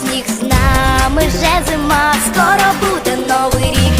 сніг з нами вже зима, скоро буде новий рік.